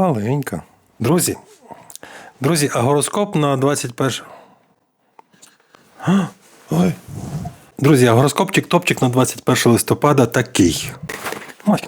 Помаленька. Друзі. Друзі, а гороскоп на 21. А, ой. Друзі, а гороскопчик топчик на 21 листопада такий. Ой.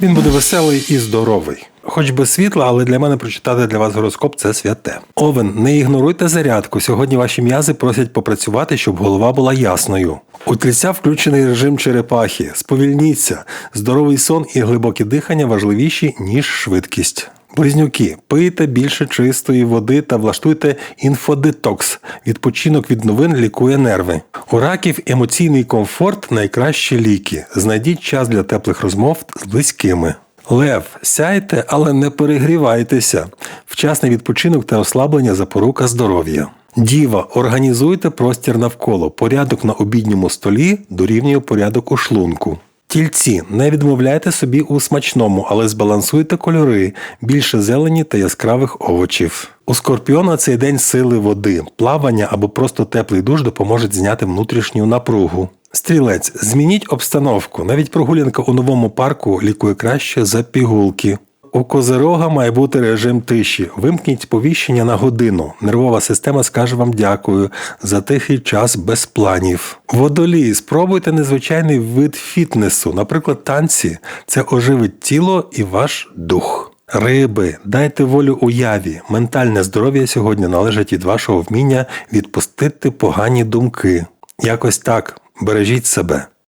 Він буде веселий і здоровий. Хоч без світла, але для мене прочитати для вас гороскоп це святе. Овен, не ігноруйте зарядку. Сьогодні ваші м'язи просять попрацювати, щоб голова була ясною. У тельця включений режим черепахи. Сповільніться. Здоровий сон і глибоке дихання важливіші, ніж швидкість. Близнюки, пийте більше чистої води та влаштуйте інфодетокс. Відпочинок від новин лікує нерви. У раків емоційний комфорт найкращі ліки. Знайдіть час для теплих розмов з близькими. Лев, сяйте, але не перегрівайтеся. Вчасний відпочинок та розслаблення запорука здоров'я. Діва, організуйте простір навколо. Порядок на обідньому столі дорівнює порядок у шлунку. Тільці, не відмовляйте собі у смачному, але збалансуйте кольори, більше зелені та яскравих овочів. У скорпіона цей день сили води, плавання або просто теплий душ допоможуть зняти внутрішню напругу. Стрілець, змініть обстановку. Навіть прогулянка у новому парку лікує краще за пігулки. У козирога має бути режим тиші. Вимкніть сповіщення на годину. Нервова система скаже вам дякую за тихий час без планів. Водолії, спробуйте незвичайний вид фітнесу, наприклад, танці. Це оживить тіло і ваш дух. Риби, дайте волю уяві. Ментальне здоров'я сьогодні належить від вашого вміння відпустити погані думки. Якось так. Бережіть себе.